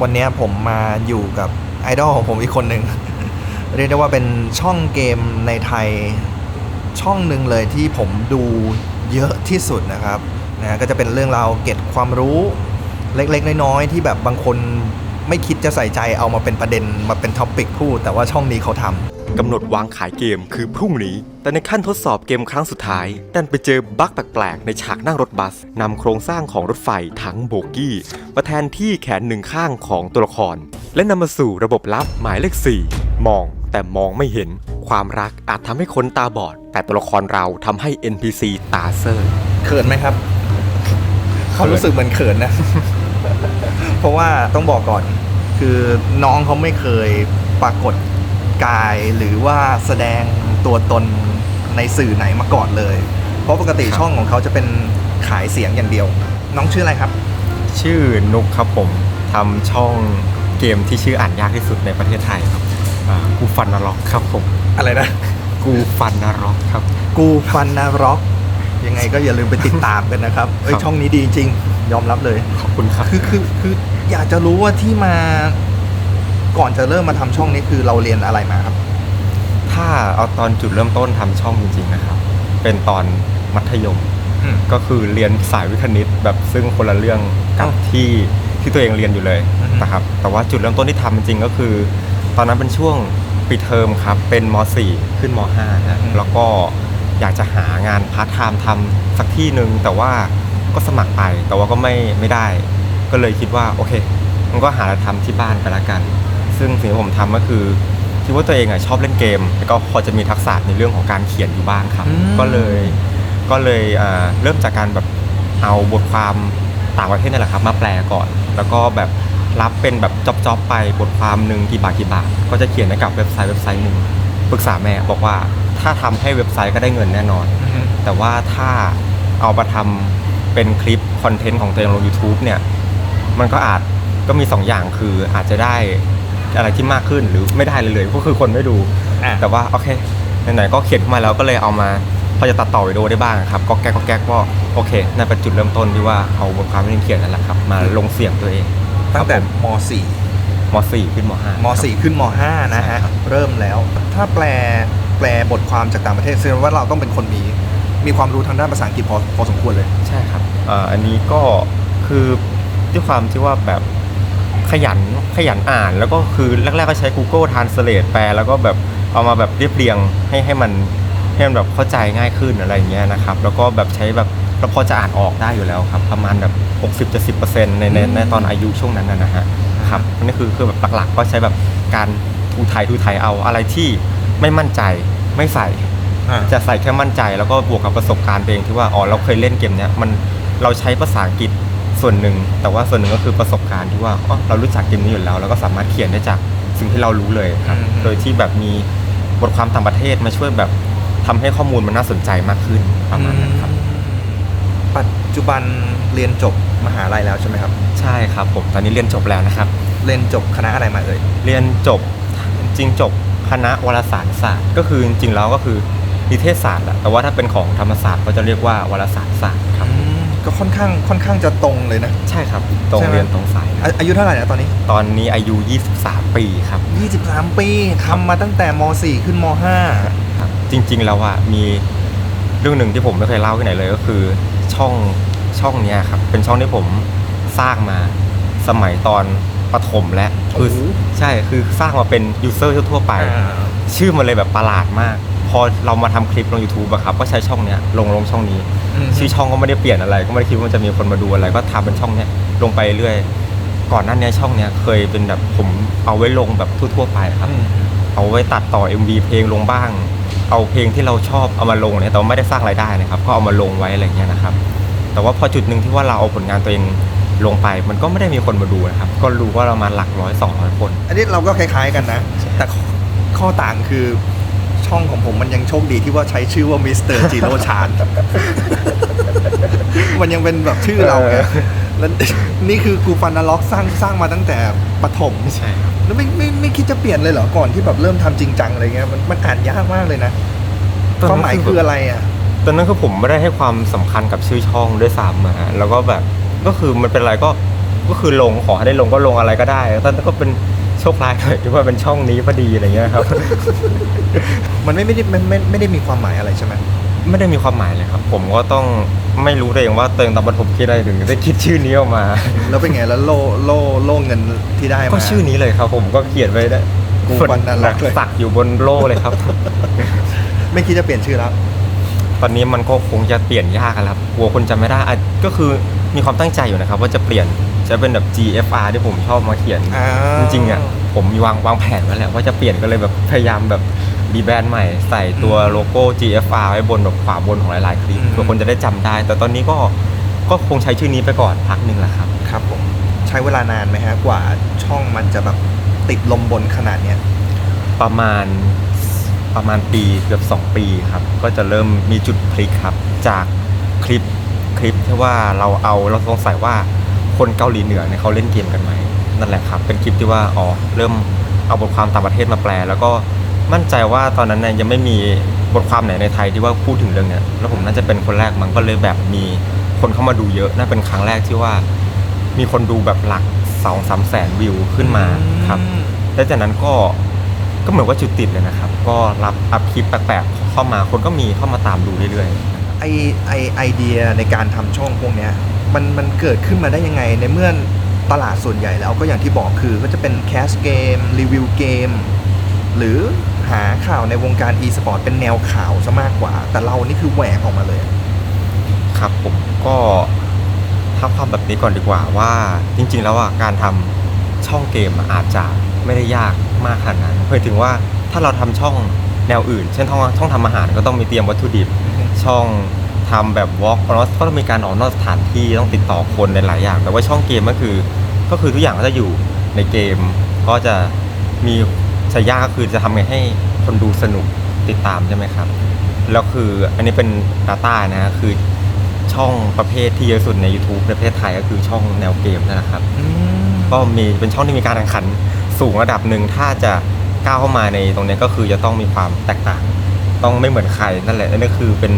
วันนี้ผมมาอยู่กับไอดอลของผมอีกคนหนึ่ง เรียกได้ว่าเป็นช่องเกมในไทยช่องหนึ่งเลยที่ผมดูเยอะที่สุดนะครับนะก็จะเป็นเรื่องราวเก็บความรู้เล็กๆ น้อยๆ ที่แบบบางคน ไม่คิดจะใส่ใจเอามาเป็นประเด็นมาเป็นท็อปิกพูด แต่ว่าช่องนี้เขาทำกำหนดวางขายเกมคือพรุ่งนี้ แต่ในขั้นทดสอบเกมครั้งสุดท้ายดันไปเจอบั๊กแปลกๆ ในฉากนั่งรถบัสนำโครงสร้างของรถไฟทั้งโบกี้มาแทนที่แขนหนึ่งข้างของตัวละคร และนำมาสู่ระบบลับหมายเลข 4 มองแต่มองไม่เห็น ความรักอาจทำให้คนตาบอด แต่ตัวละครเราทำให้ NPC ตาเซอร์เขินไหมครับ เขารู้สึกเหมือนเขินนะ เพราะว่าต้องบอกก่อน คือน้องเขาไม่เคยปรากฏกายหรือว่าแสดงตัวตนในสื่อไหนมาก่อนเลย เพราะปกติครับช่องของเขาจะเป็นขายเสียงอย่างเดียว น้องชื่ออะไรครับ ชื่อนุกครับผมทำช่องเกมที่ชื่ออ่านยากที่สุดในประเทศไทยครับกูฟันนร็อกครับผม อะไรนะ กูฟันนร็อกครับ กูฟันนาร็อก ยังไงก็อย่าลืมไปติดตามกันนะครับเอ้ยครับช่องนี้ดีจริง ยอมรับเลย ขอบคุณครับคือคือคืออยากจะรู้ว่าที่มา ก่อนจะเริ่มมาทำช่องนี้คือเราเรียนอะไรมาครับ ถ้าเอาตอนจุดเริ่มต้นทำช่องจริงๆนะครับ เป็นตอนมัธยมอืมก็คือเรียนสายวิทย์คณิตแบบซึ่งคนละเรื่องกับอ้าวที่ที่ตัวเองเรียนอยู่เลยอือฮึนะครับ แต่ว่าจุดเริ่มต้นที่ทำจริงๆก็คือ ตอนนั้นเป็นช่วงปิดเทอมครับ เป็นม .4 ขึ้นม .5 นะแล้วก็ อยากจะหางานพาร์ทไทม์ทำสักที่หนึ่งแต่ว่าก็สมัครไปแต่ว่าก็ไม่ไม่ได้ ก็เลยคิดว่าโอเคมันก็หาอะไรทำที่บ้านไปละกัน ซึ่งสิ่งที่ผมทำก็คือคิดว่าตัวเองอะชอบเล่นเกม แล้วก็พอจะมีทักษะในเรื่องของการเขียนอยู่บ้างครับอืมก็เลยก็เลยอ่าเริ่มจากการแบบเอาบทความต่างประเทศนี่แหละครับ มาแปลก่อน แล้วก็แบบรับเป็นแบบจ็อบๆไปบทความหนึ่งกี่บาทกี่บาทก็จะเขียนให้กับเว็บไซต์เว็บไซต์หนึ่ง ปรึกษาแม่บอกว่าถ้าทำให้เว็บไซต์ก็ได้เงินแน่นอนอือฮึแต่ว่าถ้าเอามาทำเป็นคลิปคอนเทนต์ของตัวเองลง YouTube เนี่ย มันก็อาจก็มี 2 อย่างคืออาจจะได้อะไรที่มากขึ้นหรือไม่ได้เลยเลยก็คือคนไม่ดูอะแต่ว่าโอเคไหนๆก็เขียนขึ้นมาแล้วก็เลยเอามาพอจะตัดต่อวิดีโอได้บ้างครับก็แก๊กก็แก๊กก็โอเคนั่นเป็นจุดเริ่มต้นที่ว่าเอาบทความที่เขียนนั่นแหละครับ มาลงเสียงตัวเองตั้งแต่ครับผมม .4 ม .4 ขึ้นม .5 ม .4 ขึ้นม .5 นะฮะใช่ครับเริ่มแล้ว ถ้าแปลแปลบทความจากต่างประเทศแสดงว่าเราต้องเป็นคนมี มีความรู้ทางด้านภาษาอังกฤษพอพอสมควรเลย ใช่ครับอ่าอันนี้ก็คือด้วยความที่ว่าแบบขยันขยันอ่าน แล้วก็คือแรกๆก็ใช้ Google Translate แปลแล้วก็แบบเอามาแบบเรียบเรียงให้ให้มันให้มันแบบเข้าใจง่ายขึ้นอะไรอย่างเงี้ยนะครับแล้วก็แบบใช้แบบเราพอจะอ่านออกได้อยู่แล้วครับ ประมาณแบบ 60-70%ในในในตอนอายุช่วงนั้นนะนะฮะ ครับนี่คือคือแบบหลักๆ ก็ใช้แบบการทูไทยทูไทยเอาอะไรที่ไม่มั่นใจไม่ใส่ อ่า จะใส่แค่มั่นใจแล้วก็บวกกับประสบการณ์ตัวเองที่ว่าอ๋อเราเคยเล่นเกมเนี้ยมันเราใช้ภาษาอังกฤษส่วนหนึ่ง แต่ว่าส่วนหนึ่งก็คือประสบการณ์ที่ว่าอ๋อเรารู้จักเกมนี้อยู่แล้วเราก็สามารถเขียนได้จากสิ่งที่เรารู้เลยครับ อืม โดยที่แบบมีบทความต่างประเทศมาช่วยแบบทำให้ข้อมูลมันน่าสนใจมากขึ้นประมาณนั้นครับ ปัจจุบันเรียนจบมหาลัยแล้วใช่ไหมครับ ใช่ครับผมตอนนี้เรียนจบแล้วนะครับ เรียนจบคณะอะไรมาเอ่ย เรียนจบจริงจบคณะวารสารศาสตร์ ก็คือจริงๆแล้วก็คือนิเทศศาสตร์แหละแต่ว่าถ้าเป็นของธรรมศาสตร์ก็จะเรียกว่าวารสารศาสตร์ครับอืมก็ค่อนข้างค่อนข้างจะตรงเลยนะ ใช่ครับ ตรงใช่ไหมเรียนตรงสายอาอายุเท่าไหร่นะตอนนี้ ตอนนี้อายุ 23 ปีครับ 23 ปีทำมาตั้งแต่ม .4 ขึ้นมครับจริง ๆ แล้วอะมีเรื่องหนึ่งที่ผมไม่เคยเล่าที่ไหนเลยก็คือช่องช่องเนี้ยครับเป็นช่องที่ผมสร้างมาสมัยตอน ประถมและคือโอ้โหใช่คือสร้างมาเป็นยูเซอร์ทั่วๆไป5อ่าชื่อมันเลยแบบประหลาดมาก พอเรามาทำคลิปลง YouTube อะครับก็ใช้ช่องเนี้ยลงลงช่องนี้มชื่อช่องก็ไม่ได้เปลี่ยนอะไร ก็ไม่ได้คิดว่ามันจะมีคนมาดูอะไร ก็ทำเป็นช่องเนี้ยลงไปเรื่อยก่อนหน้านี้ช่องเนี้ยเคยเป็นแบบผมเอาไว้ลงแบบทั่ว ๆ ไปครับอืมเอาไว้ตัดต่อ MV เพลงลงบ้าง เอาเพลงที่เราชอบเอามาลงเนี่ยแต่ว่าไม่ได้สร้างรายได้นะครับ ก็เอามาลงไว้อะไรเงี้ยนะครับ แต่ว่าพอจุดหนึ่งที่ว่าเราเอาผลงานตัวเอง ลงไปมันก็ไม่ได้มีคนมาดูนะครับ ก็รู้ว่าเรามาหลักร้อยสองร้อยคน อันนี้เราก็คล้ายๆกันนะ แต่ข้อข้อต่างคือช่องของผมมันยังโชคดีที่ว่าใช้ชื่อว่ามิสเตอร์จิโรชานมันยังเป็นแบบชื่อเราไงเออแล้วนี่คือกูฟันนาล็อกสร้างสร้างมาตั้งแต่ปฐมใช่ครับแล้วไม่ไม่ไม่คิดจะเปลี่ยนเลยเหรอก่อนที่แบบเริ่มทำจริงจังอะไรเงี้ยมันมันอ่านยากมากเลยนะความหมายคืออะไรอะตอนนั้นคือผมไม่ได้ให้ความสำคัญกับชื่อช่องด้วยซ้ำอะฮะแล้วก็แบบ ก็คือมันเป็นอะไรก็ก็คือลงขอให้ได้ลงก็ลงอะไรก็ได้ตอนนั้นก็เป็นโชคร้ายหน่อยที่ว่าเป็นช่องนี้พอดีอะไรเงี้ยครับ มันไม่ไม่ได้ไม่ไม่ไม่ได้มีความหมายอะไรใช่ไหมไม่ได้มีความหมายเลยครับ ผมก็ต้องไม่รู้ตัวเองว่าตัวเองตอนประถมคิดอะไรถึงได้คิดชื่อนี้ออกมา แล้วเป็นไงแล้วโล่โล่โล่เงินที่ได้มาก็ชื่อนี้เลยครับ ผมก็เขียนไว้ได้กูฟันน่ารักเลยสักอยู่บนโล่เลยครับ ไม่คิดจะเปลี่ยนชื่อแล้วตอนนี้มันก็คงจะเปลี่ยนยากแล้วครับกลัวคนจำไม่ได้อะก็คือ มีความตั้งใจอยู่นะครับ ว่าจะเปลี่ยนจะเป็นแบบ GFR ที่ผมชอบมาเขียน อ่าจริงๆอะผมมีวางวางแผนไว้แล้วว่าจะเปลี่ยนก็เลยแบบพยายามแบบรีแบรนด์ใหม่ ใส่ตัวโลโก้ GFR ไว้บนแบบขวาบนของหลายๆคลิปเพื่อคนจะได้จำได้ แต่ตอนนี้ก็ก็คงใช้ชื่อนี้ไปก่อนพักหนึ่งแหละครับ ครับผมใช้เวลานานไหมฮะกว่าช่องมันจะแบบติดลมบนขนาดเนี้ย ประมาณประมาณปีเกือบ 2 ปีครับ ก็จะเริ่มมีจุดพลิกครับ จากคลิป คลิปที่ว่าเราเอาเราสงสัยว่าคนเกาหลีเหนือเนี่ยเขาเล่นเกมกันไหมนั่นแหละครับ เป็นคลิปที่ว่าอ๋อเริ่มเอาบทความต่างประเทศมาแปล แล้วก็มั่นใจว่าตอนนั้นเนี่ยยังไม่มีบทความไหนในไทยที่ว่าพูดถึงเรื่องเนี้ยแล้วผมน่าจะเป็นคนแรกมันก็เลยแบบมีคนเข้ามาดูเยอะน่าเป็นครั้งแรกที่ว่า มีคนดูแบบหลักสองสามแสนวิวขึ้นมาครับแล้วจากนั้นก็ก็เหมือนว่าจุดติดเลยนะครับ ก็รับอัพคลิปแปลกๆเข้ามาคนก็มีเข้ามาตามดูเรื่อยไอไอไอเดียในการทำช่องพวกเนี้ยมันมันเกิดขึ้นมาได้ยังไงในเมื่อตลาดส่วนใหญ่แล้วก็อย่างที่บอกคือก็จะเป็นแคสเกมรีวิวเกมหรือหาข่าวในวงการ e-sport เป็นแนวข่าวซะมากกว่า แต่เรานี่คือแหวกออกมาเลย ครับผมก็ท้าความแบบนี้ก่อนดีกว่าว่าจริง ๆ แล้วอะการทำช่องเกมอาจจะไม่ได้ยากมากขนาดนั้นเพื่อถึงว่าถ้าเราทำช่องแนวอื่น เช่นช่องช่องทำอาหารก็ต้องมีเตรียมวัตถุดิบ ช่องทำแบบวอล์กก็ต้องมีการออกนอกสถานที่ต้องติดต่อคนในหลายอย่าง แต่ว่าช่องเกมก็คือก็คือทุกอย่างก็จะอยู่ในเกม ก็จะมีชยากก็คือจะทำไงให้คนดูสนุกติดตามใช่ไหมครับ แล้วคืออันนี้เป็น Data นะคือช่องประเภทที่เยอะสุดใน YouTube ในประเทศไทยก็คือช่องแนวเกมนั่นแหละครับอืมก็มีเป็นช่องที่มีการแข่งขันสูงระดับหนึ่งถ้าจะก้าวเข้ามาในตรงนี้ก็คือจะต้องมีความแตกต่าง ต้องไม่เหมือนใครนั่นแหละนั่นก็คือเป็น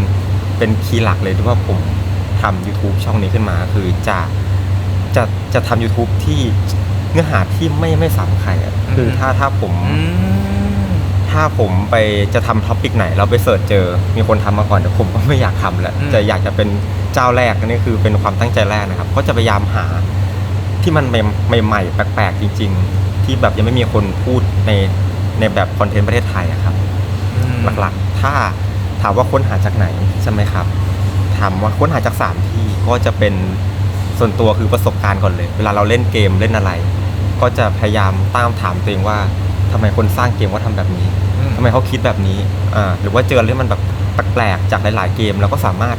เป็นคีย์หลักเลยที่ว่าผมทำ YouTube ช่องนี้ขึ้นมา คือจะจะจะทำ YouTube ที่เนื้อหาที่ไม่ไม่ซ้ำใครอะคือถ้าถ้าผมอืมถ้าผมไปจะทำท็อปิกไหน เราไปเสิร์ชเจอ มีคนทำมาก่อนแต่ผมก็ไม่อยากทำแล้วอืมจะอยากจะเป็นเจ้าแรกนี่คือเป็นความตั้งใจแรกนะครับ ก็จะพยายามหาที่มันใหม่ๆแปลกๆจริง ๆ ที่แบบยังไม่มีคนพูดในในแบบคอนเทนต์ประเทศไทยอะครับหลักๆ ถ้าถามว่าค้นหาจากไหนใช่ไหมครับถามว่าค้นหาจากสามที่ก็จะเป็นส่วนตัวคือประสบการณ์ก่อนเลย เวลาเราเล่นเกมเล่นอะไร ก็จะพยายามตามถามตัวเองว่าทำไมคนสร้างเกมว่าทำแบบนี้อืมทำไมเขาคิดแบบนี้อ่าหรือว่าเจอเรื่องมันแบบแปลกๆจากหลาย ๆ เกมแล้วก็สามารถ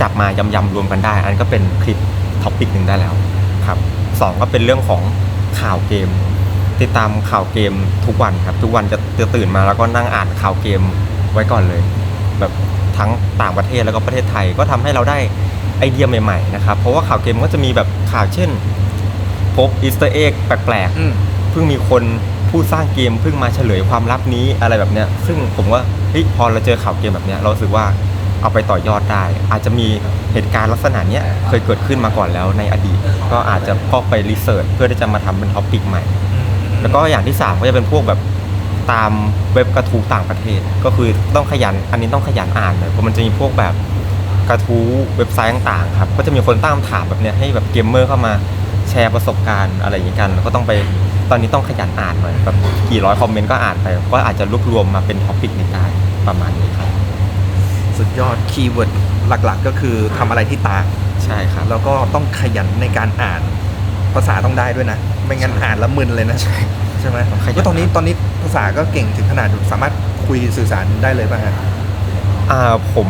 จับมายำๆรวมกันได้ อันนนก็เป็นคลิปท็อปิกหนึ่งได้แล้วครับสองก็เป็นเรื่องของข่าวเกม ติดตามข่าวเกมทุกวันครับทุกวันจะจะตื่นมาแล้วก็นั่งอ่านข่าวเกม ไว้ก่อนเลย แบบทั้งต่างประเทศแล้วก็ประเทศไทยก็ทำให้เราได้ไอเดียใหม่ๆนะครับเพราะว่าข่าวเกมก็จะมีแบบข่าวเช่น พบอีสเตอร์เอ็กแปลกๆอืมเพิ่งมีคนผู้สร้างเกมเพิ่งมาเฉลยความลับนี้อะไรแบบเนี้ยซึ่งผมว่าเฮ้ยพอเราเจอข่าวเกมแบบเนี้ยเรารู้สึกว่าเอาไปต่อยอดได้ อาจจะมีเหตุการณ์ลักษณะเนี้ยเคยเกิดขึ้นมาก่อนแล้วในอดีต ก็อาจจะก็ไปรีเสิร์ชเพื่อที่จะมาทำเป็นท็อปิกใหม่ แล้วก็อย่างที่สามก็จะเป็นพวกแบบ ตามเว็บกระทู้ต่างประเทศ ก็คือต้องขยันอันนี้ต้องขยันอ่านเลยเพราะมันจะมีพวกแบบกระทู้เว็บไซต์ต่างๆครับก็จะมีคนตั้งคำถามแบบเนี้ยให้แบบเกมเมอร์เข้ามาแชร์ประสบการณ์อะไรอย่างนี้กันแล้วก็ต้องไปตอนนี้ต้องขยันอ่านหน่อยแบบกี่ร้อยคอมเมนต์ก็อ่านไป ก็อาจจะรวบรวมมาเป็นท็อปิกหนึ่งได้ประมาณนี้ครับ สุดยอดคีย์เวิร์ดหลักๆ ก็คือทำอะไรที่ต่าง ใช่ครับ แล้วก็ต้องขยันในการอ่านภาษาต้องได้ด้วยนะ ไม่งั้นอ่านแล้วมึนเลยนะ ใช่ไหมต้องขยันก็ตอนนี้ตอนนี้ภาษาก็เก่งถึงขนาดสามารถคุยสื่อสารได้เลยป่ะฮะ อ่าผม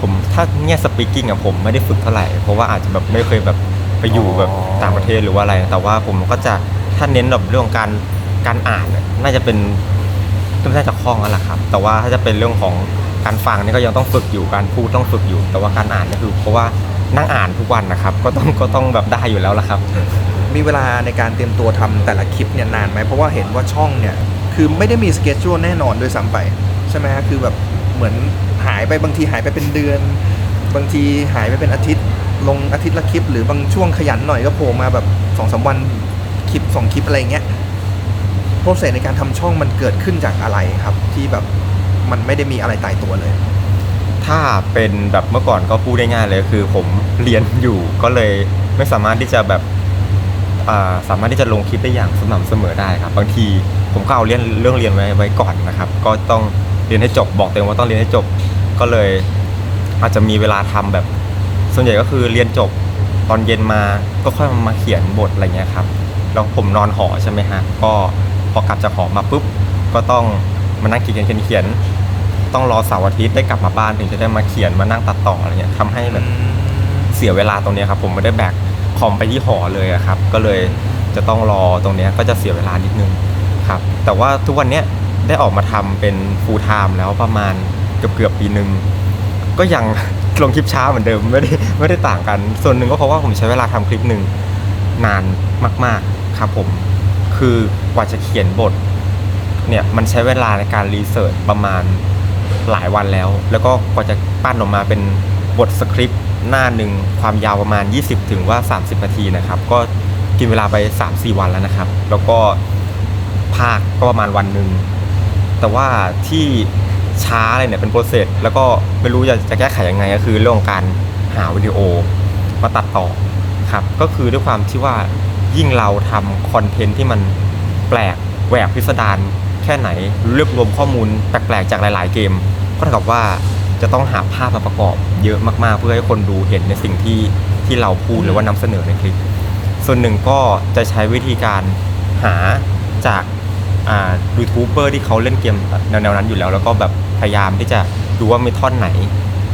ผมถ้าเนี่ยสปีกิ้งอะผมไม่ได้ฝึกเท่าไหร่เพราะว่าอาจจะแบบไม่เคยแบบไปอยู่แบบต่างประเทศหรือว่าอะไร แต่ว่าผมก็จะถ้าเน้นแบบเรื่องของการการอ่านเนี่ยน่าจะเป็นก็น่าจะคล่องแล้วล่ะครับ แต่ว่าถ้าจะเป็นเรื่องของการฟังนี่ก็ยังต้องฝึกอยู่การพูดต้องฝึกอยู่ แต่ว่าการอ่านนี่คือเพราะว่านั่งอ่านทุกวันนะครับ ก็ต้องก็ต้องแบบได้อยู่แล้วล่ะครับ มีเวลาในการเตรียมตัวทำแต่ละคลิปเนี่ยนานไหมเพราะว่าเห็นว่าช่องเนี่ยคือไม่ได้มีสเกจ u แน่นอนด้วยซ้ำไปใช่ไหมคือแบบเหมือนหายไปบางทีหายไปเป็นเดือน บางทีหายไปเป็นอาทิตย์ ลงอาทิตย์ละคลิป หรือบางช่วงขยันหน่อยก็โผล่มาแบบสองสามวันคลิปสองคลิปอะไรเงี้ยโปรเซสในการทำช่องมันเกิดขึ้นจากอะไรครับ ที่แบบมันไม่ได้มีอะไรตายตัวเลย ถ้าเป็นแบบเมื่อก่อนก็พูดได้ง่ายเลยคือ ผมเรียนอยู่ก็เลยไม่สามารถที่จะแบบ สามารถที่จะลงคลิปได้อย่างสม่ำเสมอได้ครับ บางทีผมก็เอาเรียนเรื่องเรียนไว้ไว้ก่อนนะครับ ก็ต้องเรียนให้จบบอกตัวเองว่าต้องเรียนให้จบ ก็เลยอาจจะมีเวลาทำแบบ ส่วนใหญ่ก็คือเรียนจบตอนเย็นมาก็ค่อยมาเขียนบทอะไรเงี้ยครับแล้วผมนอนหอใช่ไหมฮะก็พอกลับจากหอมาปุ๊บก็ต้องมานั่งเขียนเขียนเขียนต้องรอเสาร์อาทิตย์ได้กลับมาบ้านถึงจะได้มาเขียนมานั่งตัดต่ออะไรเงี้ยทำให้แบบเสียเวลาตรงเนี้ยครับ ผมไม่ได้แบกค อมไปที่หอเลยอะครับ ก็เลยจะต้องรอตรงนี้ก็จะเสียเวลานิดนึงครับ แต่ว่าทุกวันนี้ได้ออกมาทำเป็น full time แล้วประมาณเกือบเกือบปีหนึ่งก็ยังลงคลิปช้าเหมือนเดิมไม่ได้ไม่ได้ต่างกัน ส่วนหนึ่งก็เพราะว่าผมใช้เวลาทำคลิปหนึ่งนานมาก ๆครับผม คือกว่าจะเขียนบทเนี่ยมันใช้เวลาในการรีเสิร์ชประมาณหลายวันแล้ว แล้วก็กว่าจะปั้นออกมาเป็นบทสคริปต์ หน้าหนึ่งความยาวประมาณ 20 ถึงว่า 30 นาทีนะครับ ก็กินเวลาไป 3-4 วันแล้วนะครับ แล้วก็ภาคก็ประมาณวันหนึ่งแต่ว่าที่ช้าเลยเนี่ยเป็นโปรเซสแล้วก็ไม่รู้จะจะแก้ไขยังไงก็คือเรื่องของการหาวิดีโอมาตัดต่อครับก็คือด้วยความที่ว่ายิ่งเราทำคอนเทนต์ที่มันแปลกแหวกพิสดารแค่ไหนรวบรวมข้อมูลแปลกๆจากหลาย ๆ เกม ก็เท่ากับว่า จะต้องหาภาพมาประกอบเยอะมากๆ เพื่อให้คนดูเห็นในสิ่งที่ที่เราพูดหรือว่านำเสนอในคลิป ส่วนหนึ่งก็จะใช้วิธีการหาจากอ่ายูทูบเบอร์ที่เขาเล่นเกมแนวๆนั้นอยู่แล้ว แล้วก็แบบพยายามที่จะดูว่ามีท่อนไหน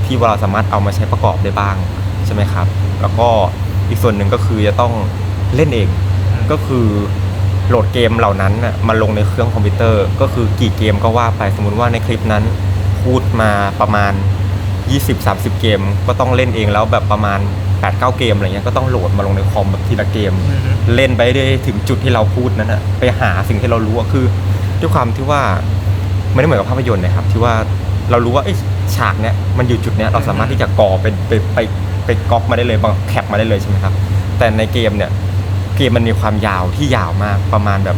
ที่เราสามารถเอามาใช้ประกอบได้บ้างใช่ไหมครับ แล้วก็อีกส่วนหนึ่งก็คือจะต้องเล่นเองก็คือโหลดเกมเหล่านั้นน่ะมาลงในเครื่องคอมพิวเตอร์ ก็คือกี่เกมก็ว่าไปสมมุติว่าในคลิปนั้น พูดมาประมาณ 20-30 เกม ก็ต้องเล่นเองแล้วแบบประมาณ 8-9 เกมอะไรเงี้ยก็ต้องโหลดมาลงในคอมแบบทีละเกม อือฮึ เล่นไปได้ถึงจุดที่เราพูดนั้นอะไปหาสิ่งที่เรารู้อะคือด้วยความที่ว่าไม่ได้เหมือนกับภาพยนตร์นะครับ ที่ว่าเรารู้ว่าเอ้ยฉากเนี้ยมันอยู่จุดเนี้ยเราสามารถที่จะกอเป็นไปไปไปก๊อปมาได้เลยบางแคปมาได้เลยใช่ไหมครับ แต่ในเกมเนี่ยเกมมันมีความยาวที่ยาวมากประมาณแบบ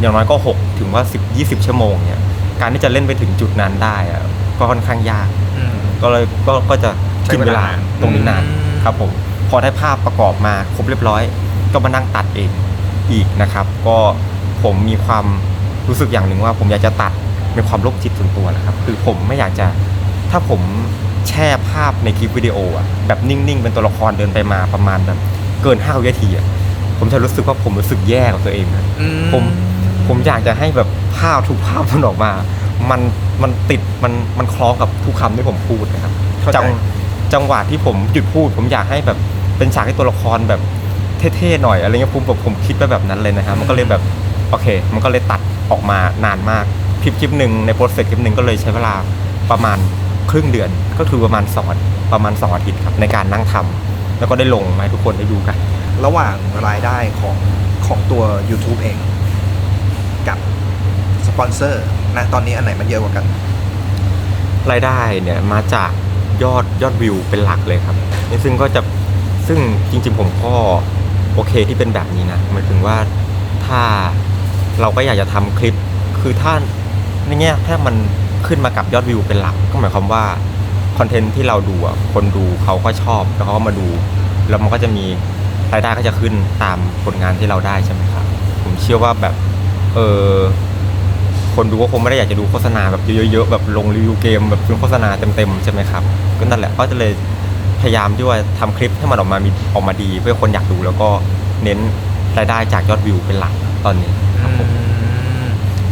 อย่างน้อยก็ 6 ถึงว่า 10 20 ชั่วโมงเนี่ย การที่จะเล่นไปถึงจุดนั้นได้อะก็ค่อนข้างยาก อืม ก็เลยก็ก็จะใช้กินเวเวลาลา ตรงนี้นานอืม ครับผมพอได้ภาพประกอบมาครบเรียบร้อย ก็มานั่งตัดเองอีกนะครับ ก็ผมมีความรู้สึกอย่างหนึ่งว่า ผมอยากจะตัดเป็นความโรคจิตส่วนตัวนะครับ คือผมไม่อยากจะถ้าผมแช่ภาพในคลิปวิดีโออะแบบนิ่งๆ เป็นตัวละครเดินไปมาประมาณแบบเกินห้าวินาทีอะผมจะรู้สึกว่าผมรู้สึกแย่กับตัวเองนะ อืผม ผมอยากจะให้แบบภาพทุกภาพมันออกมา มันมันติดมันมันคล้องกับทุกคำที่ผมพูดนะครับเข้าใจจังจังหวะที่ผมหยุดพูด ผมอยากให้แบบเป็นฉากที่ตัวละครแบบเท่ๆหน่อยอะไรเงี้ยผมผมผมคิดไปแบบนั้นเลยนะครับมันก็เลยแบบโอเค มันก็เลยตัดออกมานานมากคลิปคลิปหนึ่งในโปรเซสคลิปหนึ่งก็เลยใช้เวลาประมาณครึ่งเดือนก็คือประมาณสองอาทิตย์ประมาณสองอาทิตย์ครับในการนั่งทำแล้วก็ได้ลงมาให้ทุกคนได้ดูกัน ระหว่างรายได้ของของตัว YouTube เอง กับสปอนเซอร์นะตอนนี้อันไหนมันเยอะกว่ากัน รายได้เนี่ยมาจากยอดยอดวิวเป็นหลักเลยครับ ซึ่งก็จะซึ่งจริง ๆ ผมก็โอเคที่เป็นแบบนี้นะหมายถึงว่าถ้าเราก็อยากจะทำคลิปคือถ้าในแง่ถ้ามันขึ้นมากับยอดวิวเป็นหลัก ก็หมายความว่าคอนเทนต์ที่เราดูอะคนดูเขาก็ชอบแล้วเขาก็มาดู แล้วมันก็จะมีรายได้ก็จะขึ้นตามผลงานที่เราได้ใช่ไหมครับ ผมเชื่อว่าแบบ เออคนดูก็คงไม่ได้อยากจะดูโฆษณาแบบเยอะๆแบบลงรีวิวเกมแบบเป็นโฆษณาเต็มๆใช่ไหมครับก็นั่นแหละก็จะเลยพยายามที่ว่าทำคลิปให้มันออกมามีออกมาดี เพื่อคนอยากดูแล้วก็เน้นรายได้จากยอดวิวเป็นหลักตอนนี้ครับผม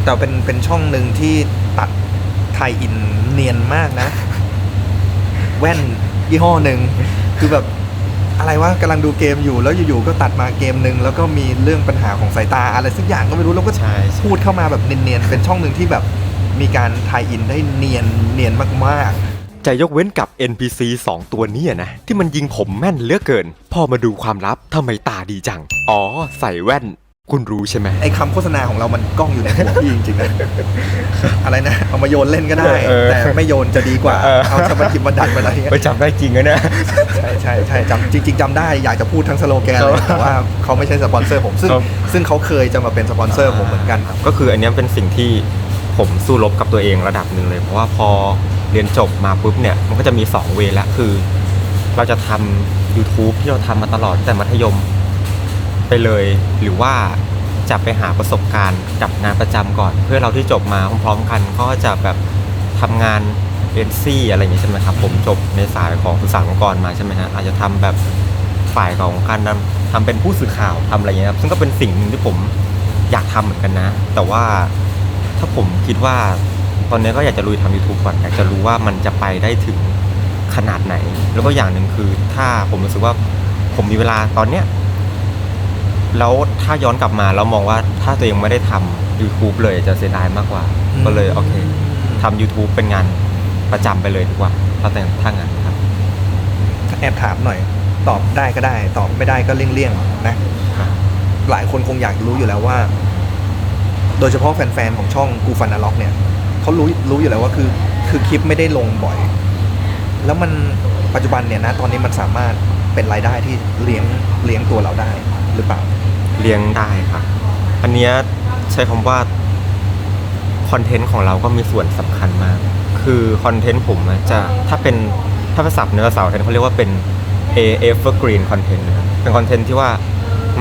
แต่เป็นเป็นช่องหนึ่งที่ตัดไทยอินเนียนมากนะ แว่นยี่ห้อหนึ่งคือแบบ อะไรวะกำลังดูเกมอยู่แล้วอยู่ๆก็ตัดมาเกมหนึ่งแล้วก็มีเรื่องปัญหาของสายตาอะไรสักอย่างก็ไม่รู้แล้วก็ใช่ใช่ พูดเข้ามาแบบเนียนๆเป็นช่องหนึ่งที่แบบมีการไทยอินได้เนียนเนียนมากๆจะยกเว้นกับ NPC 2 ตัวเนี้นะ ที่มันยิงผมแม่นเหลือเกิน พอมาดูความลับทำไมตาดีจัง อ๋อ ใส่แว่น คุณรู้ใช่ไหมไอ้คำโฆษณาของเรามันกล้องอยู่ในหัวพี่จริงๆนะ อะไรนะ เอามาโยนเล่นก็ได้เออแต่ไม่โยนจะดีกว่า เออเอาสมาธิมาดันมาอะไรเงี้ยไปจำได้จริงนะเนี่ยใช่ใช่ใช่จำจริงๆจำได้อยากจะพูดทั้งสโลแกนเลยครับแต่ว่าเขาไม่ใช่สปอนเซอร์ผม ซึ่งครับซึ่งเขาเคยจะมาเป็นสปอนเซอร์ผมเหมือนกันครับก็คืออันเนี้ยเป็นสิ่งที่ผมสู้รบกับตัวเองระดับหนึ่งเลย เพราะว่าพอเรียนจบมาปุ๊บเนี่ยมันก็จะมี2เวย์ละคือ เราจะทำ YouTube ที่เราทำมาตลอดตั้งแต่มัธยม ไปเลย หรือว่าจะไปหาประสบการณ์กับงานประจำก่อน เพื่อเราที่จบมาพร้อมๆกันก็จะแบบทำงานเอ็นซี่อะไรอย่างนี้ใช่ไหมครับผมจบในสายของศึกษาองค์กรมาใช่ไหมฮะอาจจะทำแบบฝ่ายของการทำเป็นผู้สื่อข่าวทำอะไรอย่างเงี้ครับซึ่งก็เป็นสิ่งหนึ่งที่ผมอยากทำเหมือนกันนะ แต่ว่าถ้าผมคิดว่าตอนนี้ก็อยากจะลุยทำ YouTube ก่อนอยากจะรู้ว่ามันจะไปได้ถึงขนาดไหน แล้วก็อย่างหนึ่งคือถ้าผมรู้สึกว่าผมมีเวลาตอนเนี้ย แล้วถ้าย้อนกลับมาแล้วมองว่าถ้าตัวเองไม่ได้ทำ YouTube เลยจะเสียดายมากกว่า อืม ก็เลยโอเคทำ YouTube เป็นงานประจำไปเลยดีกว่าถ้าแต่ถ้างั้นครับ แอบถามหน่อย ตอบได้ก็ได้ ตอบไม่ได้ก็เลี่ยงๆนะหลายคนคงอยากรู้อยู่แล้วว่า โดยเฉพาะแฟนๆของช่องกูฟันนาล็อกเนี่ยเขารู้รู้อยู่แล้วว่าคือ คือคลิปไม่ได้ลงบ่อย แล้วมันปัจจุบันเนี่ยนะ ตอนนี้มันสามารถเป็นรายได้ที่เลี้ยงเลี้ยงตัวเราได้หรือเปล่า เลี้ยงได้ครับ อันเนี้ยใช้คำว่าคอนเทนต์ของเราก็มีส่วนสำคัญมาก คือคอนเทนต์ผมอะจะถ้าเป็นถ้าภาษาเนื้อสาวเขาเรียกว่าเป็น A evergreen content นะครับเป็นคอนเทนต์ที่ว่า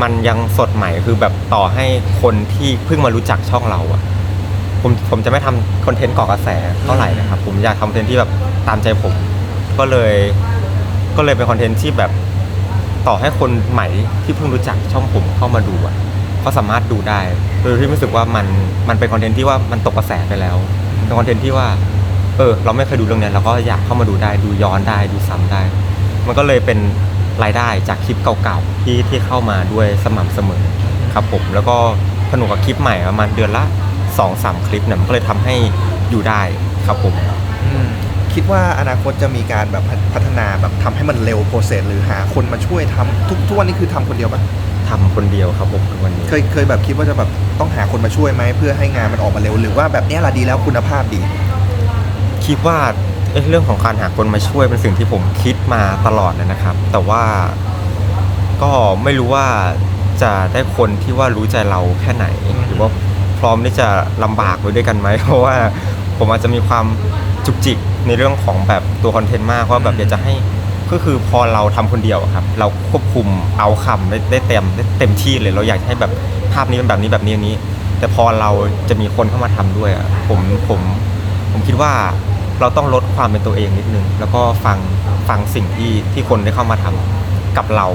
มันยังสดใหม่คือแบบต่อให้คนที่เพิ่งมารู้จักช่องเราอะผมผมจะไม่ทำคอนเทนต์ก่อกระแสเท่าไหร่นะครับ ผมอยากทำคอนเทนต์ที่แบบตามใจผม ก็เลยก็เลยเป็นคอนเทนต์ที่แบบ ต่อให้คนใหม่ที่เพิ่งรู้จักช่องผมเข้ามาดูอะเขาสามารถดูได้โดยที่รู้สึกว่ามันมันเป็นคอนเทนต์ที่ว่ามันตกกระแสไปแล้วเป็นคอนเทนต์ที่ว่าเออเราไม่เคยดูเรื่องนี้เราก็อยากเข้ามาดูได้ดูย้อนได้ดูซ้ำได้ มันก็เลยเป็นรายได้จากคลิปเก่าๆที่ที่เข้ามาด้วยสม่ำเสมอครับผมแล้วก็ผนวกกับคลิปใหม่ประมาณเดือนละ2อสามคลิปเนี่ยมันก็เลยทำให้อยู่ได้ครับผม คิดว่าอนาคตจะมีการแบบพัฒพัฒนาแบบทำให้มันเร็วโปรเซสหรือหาคนมาช่วยทำทุกทุกวันนี้คือทำคนเดียวปะทำคนเดียวครับผมทุกวันนี้เคยเคยแบบคิดว่าจะแบบต้องหาคนมาช่วยไหมเพื่อให้งานมันออกมาเร็วหรือว่าแบบเนี้ยละดีแล้วคุณภาพดี คิดว่าเอ๊ะเรื่องของการหาคนมาช่วยเป็นสิ่งที่ผมคิดมาตลอดเลยนะครับ แต่ว่าก็ไม่รู้ว่าจะได้คนที่ว่ารู้ใจเราแค่ไหน หรือว่าพร้อมที่จะลำบากไปด้วยกันไหมเพราะว่า ผมอาจจะมีความจุกจิกในเรื่องของแบบตัวคอนเทนต์มากว่าแบบอยากจะให้ก็คือพอเราทำคนเดียวอะครับ เราควบคุมเอาคำได้ได้เต็มได้เต็มที่เลยเราอยากให้แบบภาพนี้เป็นแบบนี้แบบนี้นี้ แต่พอเราจะมีคนเข้ามาทำด้วยอะผมผมผมคิดว่าเราต้องลดความเป็นตัวเองนิดนึง แล้วก็ฟังฟังสิ่งที่ที่คนได้เข้ามาทำกับเรา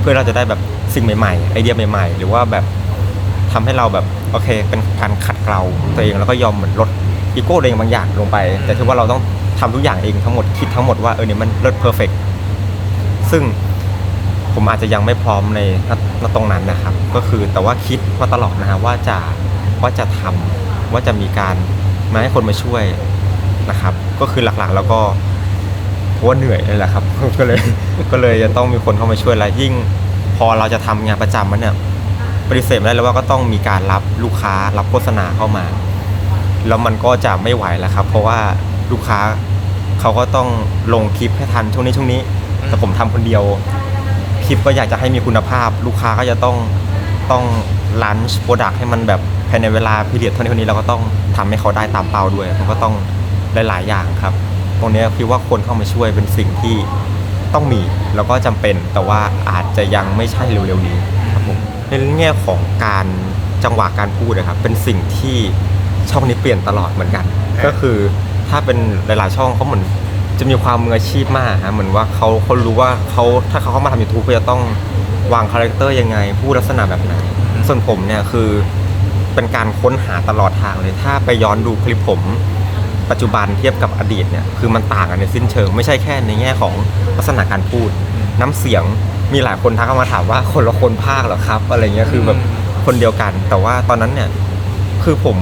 เพื่อเราจะได้แบบสิ่งใหม่ๆไอเดียใหม่ ๆ หรือว่าแบบทำให้เราแบบโอเค เป็นการขัดเกลาตัวเองแล้วก็ยอมเหมือนลด อีโก้เองบางอย่างลงไป แต่ถือว่าเราต้องทำทุกอย่างเองทั้งหมดคิดทั้งหมดว่าเออเนี่ยมันเลิศเพอร์เฟกซึ่งผมอาจจะยังไม่พร้อมในณตรงนั้นนะครับ ก็คือแต่ว่าคิดมาตลอดนะฮะว่าจะว่าจะทำว่าจะมีการมาให้คนมาช่วยนะครับ ก็คือหลักๆ แล้วก็เพราะว่าเหนื่อยเลยแหละครับ ก็เลยก็เลยจะต้องมีคนเข้ามาช่วยและยิ่ง พอเราจะทำงานประจำมันเนี่ยปฏิเสธไม่ได้เลยว่าก็ต้องมีการรับลูกค้ารับโฆษณาเข้ามา แล้วมันก็จะไม่ไหวแล้วครับ เพราะว่าลูกค้าเขาก็ต้องลงคลิปให้ทันช่วงนี้ช่วงนี้ แต่ผมทำคนเดียว คลิปก็อยากจะให้มีคุณภาพ ลูกค้าก็จะต้องต้องลันช์โปรดักให้มันแบบภายในเวลาพิเรียดเท่านี้เท่านี้เราก็ต้องทำให้เขาได้ตามเป้าด้วย มันก็ต้องหลาย ๆ อย่างครับ ตรงเนี้ยคิดว่าคนเข้ามาช่วยเป็นสิ่งที่ต้องมีแล้วก็จำเป็นแต่ว่าอาจจะยังไม่ใช่เร็วๆนี้ครับผมในแง่ของการจังหวะการพูดนะครับ เป็นสิ่งที่ ช่องนี้เปลี่ยนตลอดเหมือนกันครับก็คือถ้าเป็นหลาย ๆ ช่องเขาเหมือนจะมีความมืออาชีพมากฮะเหมือนว่าเขาเขารู้ว่าเขาถ้าเขาเข้ามาทำยูทูบเขาจะต้องวางคาแรคเตอร์ยังไงพูดลักษณะแบบไหนส่วนผมเนี่ยคือเป็นการค้นหาตลอดทางเลย ถ้าไปย้อนดูคลิปผม ปัจจุบันเทียบกับอดีตเนี่ยคือมันต่างกันในสิ้นเชิง ไม่ใช่แค่ในแง่ของลักษณะการพูด น้ำเสียงมีหลายคนทักเข้ามาถามว่าคนละคนภาคเหรอครับอะไรเงี้ยคือแบบคนเดียวกัน แต่ว่าตอนนั้นเนี่ยคือผม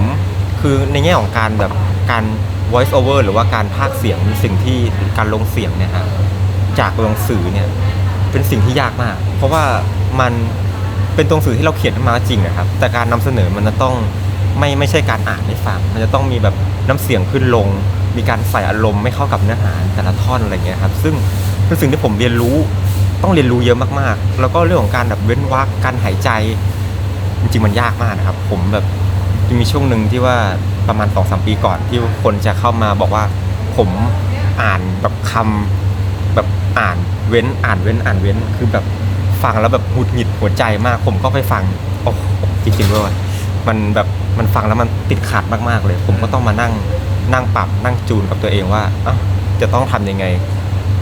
คือในแง่ของการแบบการ voice over หรือว่าการพากเสียงสิ่งที่การลงเสียงเนี่ยฮะจากลงสื่อเนี่ยเป็นสิ่งที่ยากมาก เพราะว่ามันเป็นตัวหนังสือที่เราเขียนขึ้นมาจริงนะครับ แต่การนำเสนอมันจะต้องไม่ไม่ใช่การอ่านให้ฟัง มันจะต้องมีแบบน้ำเสียงขึ้นลง มีการใส่อารมณ์ไม่เข้ากับเนื้อหาแต่ละท่อนอะไรเงี้ยครับ ซึ่งเป็นสิ่งที่ผมเรียนรู้ต้องเรียนรู้เยอะมากๆ แล้วก็เรื่องของการแบบเว้นวรรคการหายใจ จริงๆมันยากมากนะครับ ผมแบบ จะมีช่วงหนึ่งที่ว่าประมาณสองสามปีก่อนที่คนจะเข้ามาบอกว่าผมอ่านแบบคำแบบอ่านเว้นอ่านเว้นอ่านเว้นคือแบบฟังแล้วแบบหงุดหงิดหัวใจมาก ผมก็ไปฟังโอ้จริงๆด้วยว่ะมันแบบมันฟังแล้วมันติดขัดมากๆเลย ผมก็ต้องมานั่งนั่งปรับนั่งจูนกับตัวเองว่าอ้าวจะต้องทำยังไง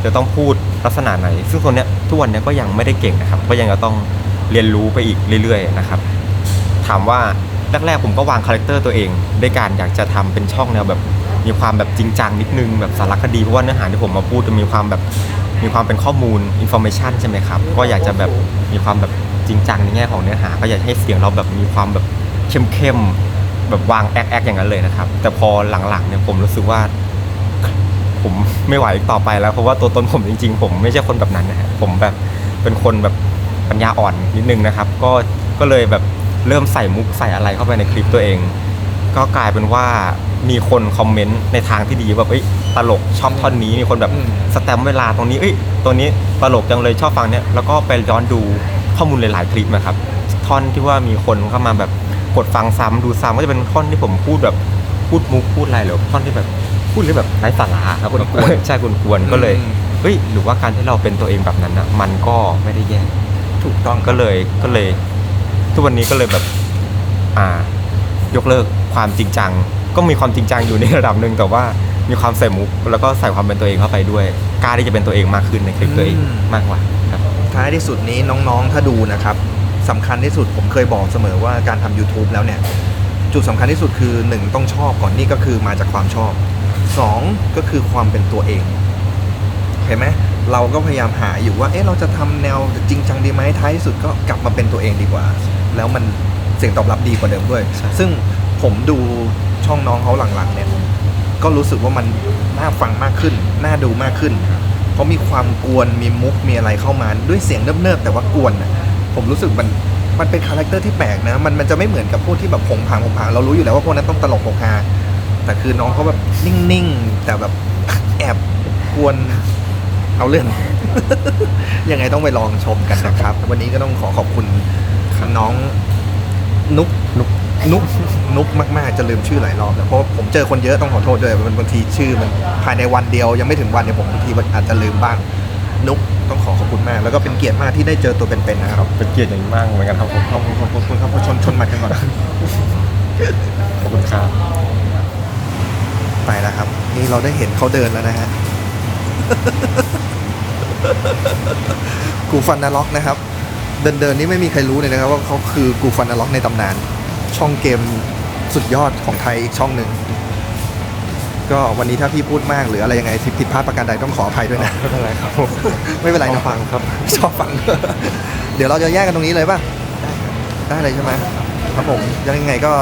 จะต้องพูดลักษณะไหน ซึ่งตัวเนี้ยทุกวันเนี้ยก็ยังไม่ได้เก่งนะครับ ก็ยังจะต้องเรียนรู้ไปอีกเรื่อย ๆ นะครับ ถามว่า แรกๆผมก็วางคาแรคเตอร์ตัวเองด้วยการอยากจะทำเป็นช่องแนวแบบมีความแบบจริงจังนิดนึงแบบสารคดีเพราะว่าเนื้อหาที่ผมมาพูดจะมีความแบบมีความเป็นข้อมูลอินโฟเมชันใช่ไหมครับ ก็อยากจะแบบมีความแบบจริงจังในแง่ของเนื้อหา ก็อยากให้เสียงเราแบบมีความแบบเข้มๆแบบวางแอคแอคอย่างนั้นเลยนะครับ แต่พอหลังๆเนี่ยผมรู้สึกว่า ผมไม่ไหวต่อไปแล้วเพราะว่าตัวตนผมจริง ๆ ผมไม่ใช่คนแบบนั้นนะผมแบบเป็นคนแบบปัญญาอ่อนนิดนึงนะครับ ก็ก็เลยแบบ เริ่มใส่มุกใส่อะไรเข้าไปในคลิปตัวเอง ก็กลายเป็นว่ามีคนคอมเมนต์ในทางที่ดีแบบเอ้ยตลกชอบท่อนนี้มีคนแบบอืมสแตมป์เวลาตรงนี้เอ้ยตัวนี้ตลกจังเลยชอบฟังเนี่ยแล้วก็ไปย้อนดูข้อมูลหลายๆคลิปนะครับท่อนที่ว่ามีคนเข้ามาแบบกดฟังซ้ำดูซ้ำก็จะเป็นท่อนที่ผมพูดแบบพูดมุกพูดอะไรหรือท่อนที่แบบพูดเรื่องแบบไร้สาระครับกวนๆใช่กวนๆก็เลยอืมเฮ้ยหรือว่าการที่เราเป็นตัวเองแบบนั้นนะมันก็ไม่ได้แย่ถูกต้องก็เลยก็เลย ทุกวันนี้ก็เลยแบบอ่ายกเลิกความจริงจัง ก็มีความจริงจังอยู่ในระดับหนึ่งแต่ว่ามีความใส่มุกแล้วก็ใส่ความเป็นตัวเองเข้าไปด้วยกล้าที่จะเป็นตัวเองมากขึ้นในคลิปตัวเองมากกว่าครับท้ายที่สุดนี้น้องๆ ถ้าดูนะครับสำคัญที่สุดผมเคยบอกเสมอว่าการทำ YouTube แล้วเนี่ย จุดสำคัญที่สุดคือ 1 ต้องชอบก่อนนี่ก็คือมาจากความชอบ 2 ก็คือความเป็นตัวเองเห็นไหมเราก็พยายามหาอยู่ว่าเอ๊ะเราจะทำแนวจริงจังดีไหมท้ายที่สุดก็กลับมาเป็นตัวเองดีกว่า แล้วมันเสียงตอบรับดีกว่าเดิมด้วยใช่ซึ่งผมดูช่องน้องเขาหลังๆเนี่ยก็รู้สึกว่ามันน่าฟังมากขึ้น น่าดูมากขึ้น เพราะมีความกวน มีมุก มีอะไรเข้ามา ด้วยเสียงเนิบๆแต่ว่ากวนนะผมรู้สึกมันมันเป็นคาแรคเตอร์ที่แปลกนะ มันมันจะไม่เหมือนกับพวกที่แบบผงผางผงผางเรารู้อยู่แล้วว่าพวกนั้นต้องตลกโปกฮาแต่คือน้องเขาแบบนิ่งๆ แต่แบบแอบกวนเอาเรื่อง ยังไงต้องไปลองชมกันนะครับ วันนี้ก็ต้องขอขอบคุณ น้องนุกนุกนุกนุกมากๆจะลืมชื่อหลายรอบแล้วเพราะผมเจอคนเยอะต้องขอโทษด้วยมันบางทีชื่อมันภายในวันเดียวยังไม่ถึงวันเนี่ยผมบางทีมันอาจจะลืมบ้าง นุกต้องขอขอบคุณมาก แล้วก็เป็นเกียรติมากที่ได้เจอตัวเป็นๆนะครับเป็นเกียรติอย่างมากเหมือนกันครับผมขอบคุณขอบคุณครับชนชนหมัดกันก่อนขอบคุณครับไปแล้วครับ นี่เราได้เห็นเขาเดินแล้วนะฮะกูฟันนาล็อกนะครับ เดินเดินๆนี่ไม่มีใครรู้เลยนะครับว่าเขาคือกูฟันนาล็อกในตำนาน ช่องเกมสุดยอดของไทยอีกช่องหนึ่งก็วันนี้ถ้าพี่พูดมากหรืออะไรยังไงที่ผิดพลาดประการใดต้องขออภัยด้วยนะไม่เป็นไรครับผมไม่เป็นไรชนะอบฟังครับ ชอบฟัง เดี๋ยวเราจะแยกกันตรงนี้เลยป่ะได้เลยใช่ไหมครับผมยังไงก็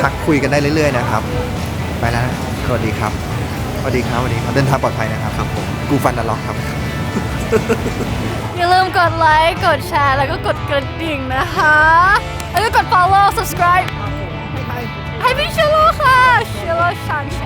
ทักคุยกันได้เรื่อย ๆ นะครับ ไปแล้วนะสวัสดีครับสวัสดีครับสวัสดีครับเดินทางปลอดภัยนะครับครับผมกูฟันนาล็อกครับ อย่าลืมกดไลค์ กดแชร์ แล้วก็กดกระดิ่งนะคะ แล้วก็กด follow subscribe ให้พี่ชิโร่ค่ะชิโร่ชัน channel